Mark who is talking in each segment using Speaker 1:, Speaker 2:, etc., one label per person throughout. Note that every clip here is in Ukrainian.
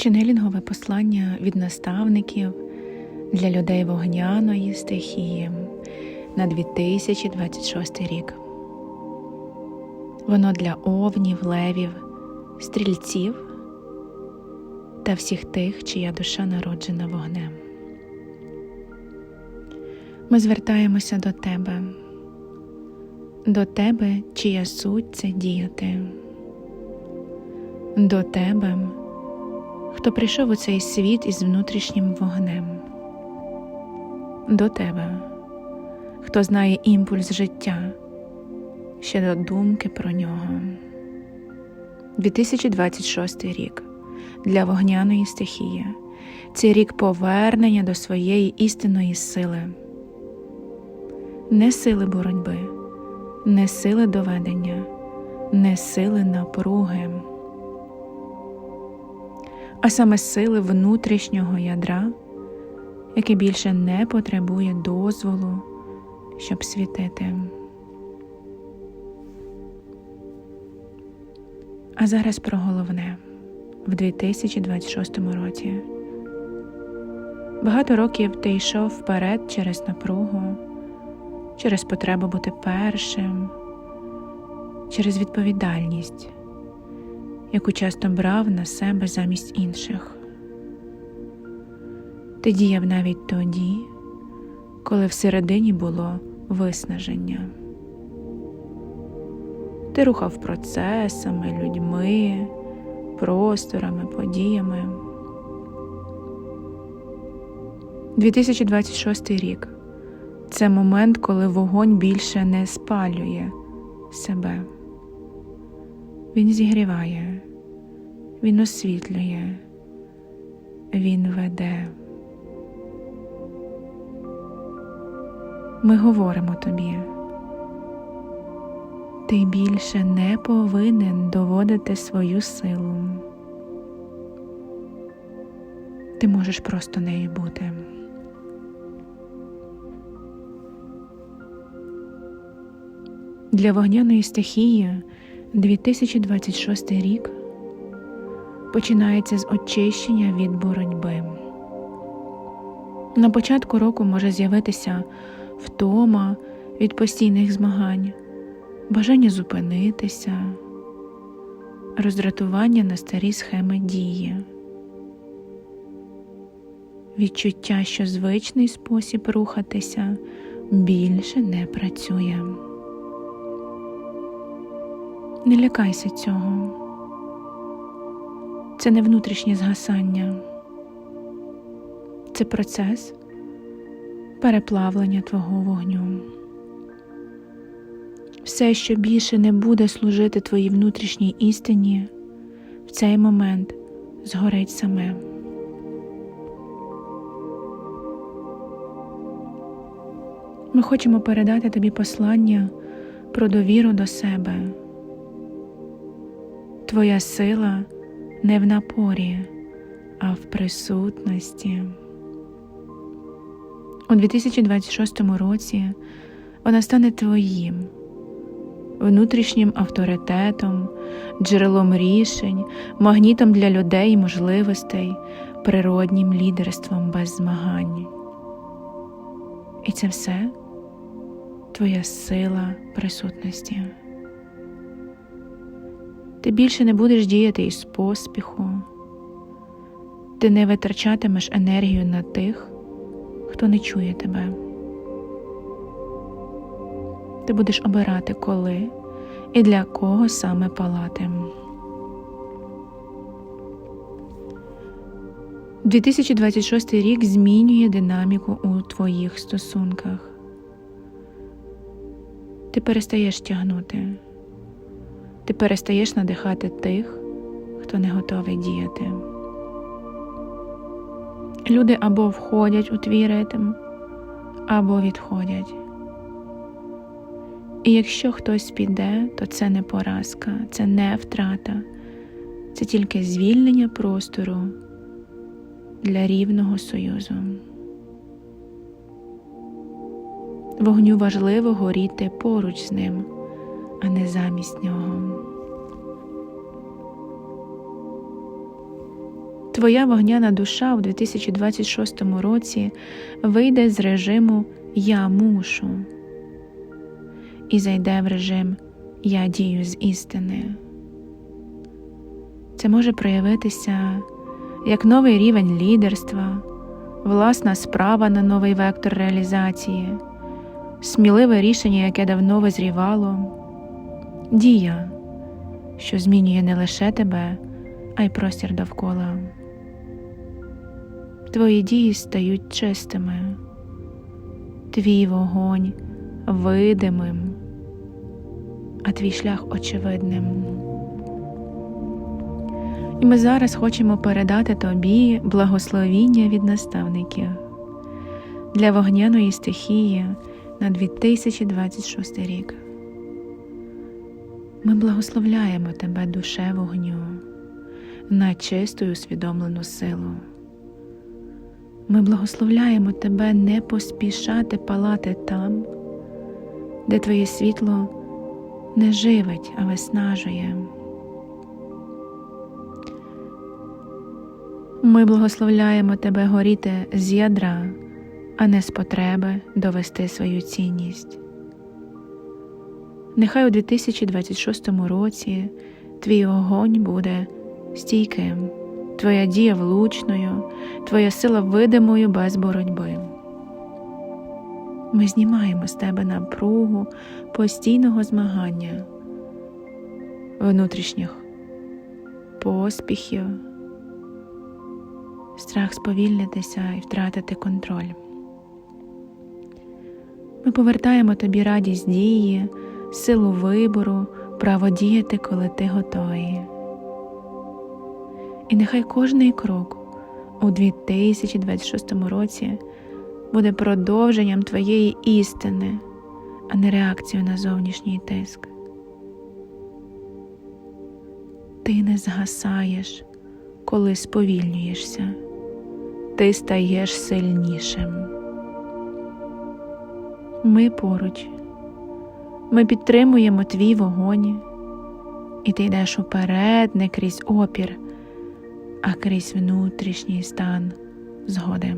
Speaker 1: Ченелінгове послання від наставників для людей вогняної стихії на 2026 рік. Воно для овнів, левів, стрільців та всіх тих, чия душа народжена вогнем. Ми звертаємося до тебе, до тебе, чия суть це діяти, до тебе, хто прийшов у цей світ із внутрішнім вогнем, до тебе, хто знає імпульс життя ще до думки про нього. 2026 рік для вогняної стихії. Це рік повернення до своєї істинної сили, не сили боротьби, не сили доведення, не сили напруги, а саме сили внутрішнього ядра, яке більше не потребує дозволу, щоб світити. А зараз про головне в 2026 році. Багато років ти йшов вперед через напругу, через потребу бути першим, через відповідальність, яку часто брав на себе замість інших. Ти діяв навіть тоді, коли всередині було виснаження. Ти рухав процесами, людьми, просторами, подіями. 2026 рік це момент, коли вогонь більше не спалює себе. Він зігріває, він освітлює, він веде. Ми говоримо тобі. Ти більше не повинен доводити свою силу. Ти можеш просто нею бути. Для вогняної стихії 2026 рік починається з очищення від боротьби. На початку року може з'явитися втома від постійних змагань бажання зупинитися, роздратування на старі схеми дії, відчуття, що звичний спосіб рухатися більше не працює. Не лякайся цього. Це не внутрішнє згасання, це процес переплавлення твого вогню все, що більше не буде служити твоїй внутрішній істині, в цей момент згорить саме. Ми хочемо передати тобі послання про довіру до себе. Твоя сила не в напорі, а в присутності. У 2026 році вона стане твоїм внутрішнім авторитетом, джерелом рішень, магнітом для людей і можливостей, природнім лідерством без змагань. І це все твоя сила присутності. Ти більше не будеш діяти із поспіху, ти не витрачатимеш енергію на тих, хто не чує тебе. Ти будеш обирати, коли і для кого саме палати. 2026 рік змінює динаміку у твоїх стосунках. Ти перестаєш тягнути, ти перестаєш надихати тих, хто не готовий діяти. Люди або входять у твій ритм, або відходять. І якщо хтось піде, то це не поразка, це не втрата, це тільки звільнення простору для рівного союзу. Вогню важливо горіти поруч з ним, а не замість нього. Твоя вогняна душа у 2026 році вийде з режиму Я мушу і зайде в режим Я дію з істини. Це може проявитися як новий рівень лідерства, власна справа на новий вектор реалізації, сміливе рішення, яке давно визрівало, дія, що змінює не лише тебе, а й простір довкола. Твої дії стають чистими, твій вогонь видимим, а твій шлях очевидним. І ми зараз хочемо передати тобі благословіння від наставників для вогняної стихії на 2026 рік. Ми благословляємо тебе, душе вогню, на чисту усвідомлену силу. Ми благословляємо тебе не поспішати палати там, де твоє світло не живить, а виснажує. Ми благословляємо тебе горіти з ядра, а не з потреби довести свою цінність. Нехай у 2026 році твій огонь буде стійким, твоя дія влучною, твоя сила видимою без боротьби. Ми знімаємо з тебе напругу постійного змагання, внутрішніх поспіхів страх сповільнитися і втратити контроль. Ми повертаємо тобі радість дії, силу вибору, право діяти, коли ти готовий. І нехай кожний крок у 2026 році буде продовженням твоєї істини, а не реакцією на зовнішній тиск. Ти не згасаєш, коли сповільнюєшся ти стаєш сильнішим. Ми поруч, ми підтримуємо твій вогонь, і ти йдеш уперед не крізь опір, а крізь внутрішній стан згоди.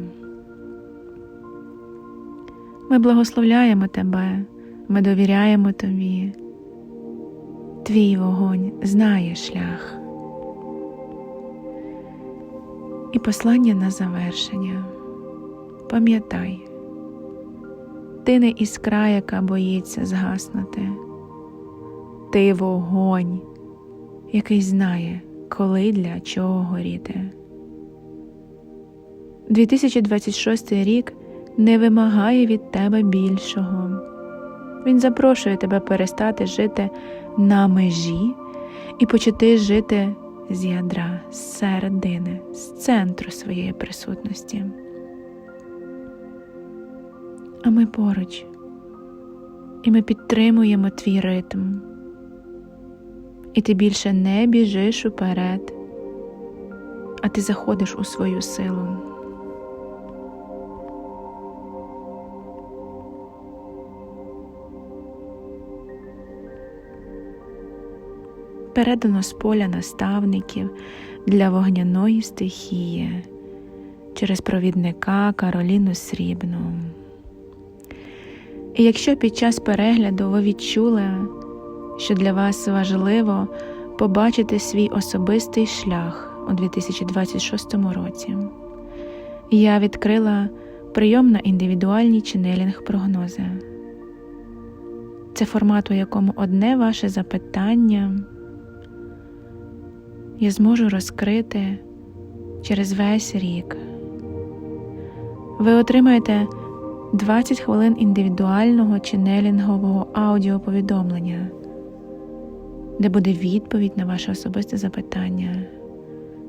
Speaker 1: Ми благословляємо тебе, ми довіряємо тобі. Твій вогонь знає шлях. І послання на завершення. Пам'ятай, ти не іскра, яка боїться згаснути, ти вогонь, який знає, коли для чого горіти. 2026 рік не вимагає від тебе більшого. Він запрошує тебе перестати жити на межі і почати жити з ядра, з середини, з центру своєї присутності. А ми поруч, і ми підтримуємо твій ритм, і ти більше не біжиш уперед, а ти заходиш у свою силу. передано з поля наставників для вогняної стихії через провідника Кароліну Срібну. І якщо під час перегляду ви відчули, що для вас важливо побачити свій особистий шлях у 2026 році, я відкрила прийом на індивідуальні ченелінг прогнози. Це формат, у якому одне ваше запитання я зможу розкрити через весь рік. Ви отримаєте 20 хвилин індивідуального чи нелінгового аудіоповідомлення, де буде відповідь на ваше особисте запитання,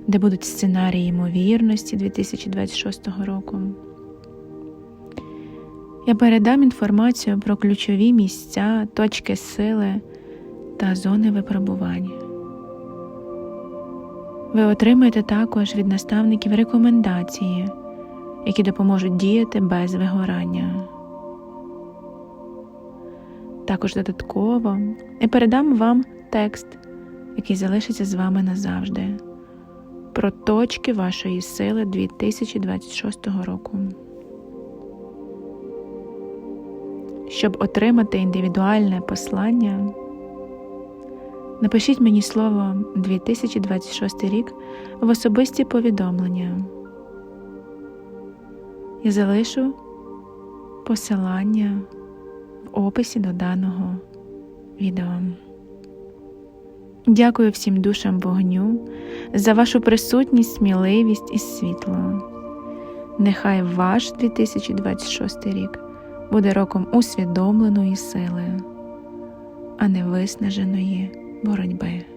Speaker 1: де будуть сценарії ймовірності 2026 року. Я передам інформацію про ключові місця, точки сили та зони випробування. Ви отримаєте також від наставників рекомендації, які допоможуть діяти без вигорання. Також додатково я передам вам текст, який залишиться з вами назавжди, про точки вашої сили 2026 року. Щоб отримати індивідуальне послання, напишіть мені слово 2026 рік в особисті повідомлення. Я залишу посилання в описі до даного відео. Дякую всім душам вогню за вашу присутність, сміливість і світло. Нехай ваш 2026 рік буде роком усвідомленої сили, а не виснаженої боротьби.